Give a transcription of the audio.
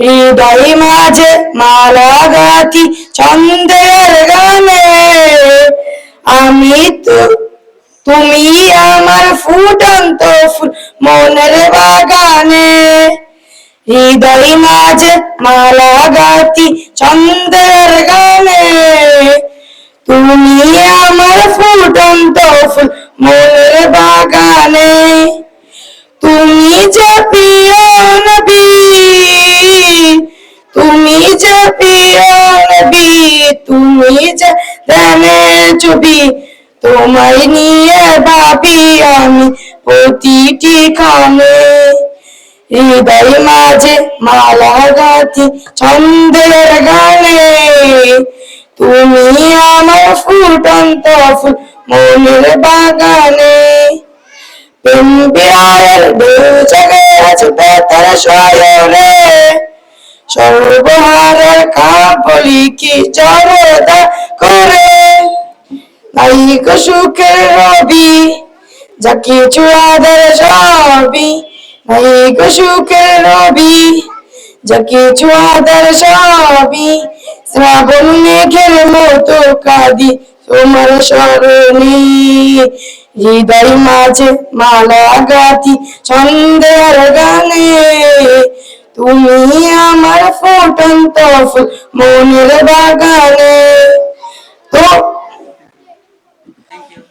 হৃদয় মাঝে মালা গাথি চন্দ্রের গানে আমি তো তুমি আমার ফুটন্ত ফুল মনের বাগানে। হৃদয় মাঝে মালা গাথি চন্দ্রের গানে, তুমি আমার ফুটন্ত ফুল মনের বাগানে। তুমি যে যে ধ্যানের ছবি। তোমায় নিয়ে ভাবি আমি প্রতিটি খানে হৃদয় মাঝে মালা গাথি ছন্দের গানে। তুমি আমার ফুটন্ত ফুল মনের বাগানে। প্রেম বিহারের ঢেউ জেগে আছে বেতার শয়নে। সর্বহারের কাবলি কি জড়তা করে। নাইক সুখের রবি যা কিছু আদের সবই। নাইক সুখের রবি যা কিছু আদের সবই। শ্রাবণ মেঘের মতো কাঁদি তোমার স্মরণে। হৃদয় মাঝে মালা গাথি ছন্দের গানে। তুমি আমার ফুটন্ত ফুল মনের বাগানে। Thank you.